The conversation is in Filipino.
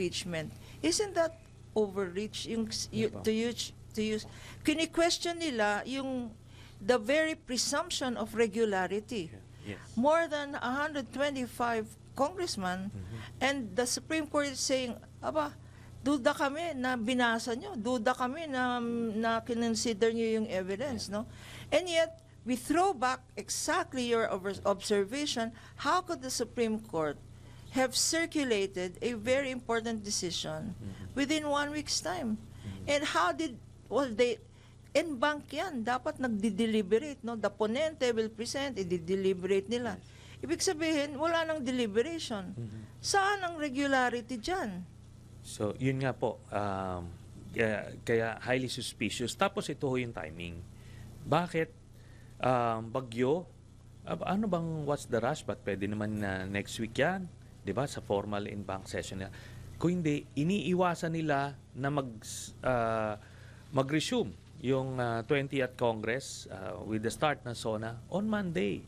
impeachment. Isn't that overreach yung, y- Diba? to use to use kini-question nila yung the very presumption of regularity. Yes. More than 125 congressmen Mm-hmm. and the Supreme Court is saying, aba, duda kami na binasa nyo, duda kami na, na kinonsider nyo yung evidence, no? And yet, we throw back exactly your observation. How could the Supreme Court have circulated a very important decision within one week's time? And how did, well, they, en bank yan, dapat nagdi-deliberate, no? The ponente will present, i-deliberate nila. Ibig sabihin, wala nang deliberation. Saan ang regularity dyan? So, yun nga po. Um, kaya, kaya highly suspicious. Tapos ito ho yung timing. Bakit um, bagyo? Ano bang what's the rush? Ba't pwede naman na next week yan? 'Di ba Sa formal in-bank session nila. Kung hindi, iniiwasan nila na mag, uh, mag-resume yung uh, 20th Congress uh, with the start ng SONA on Monday.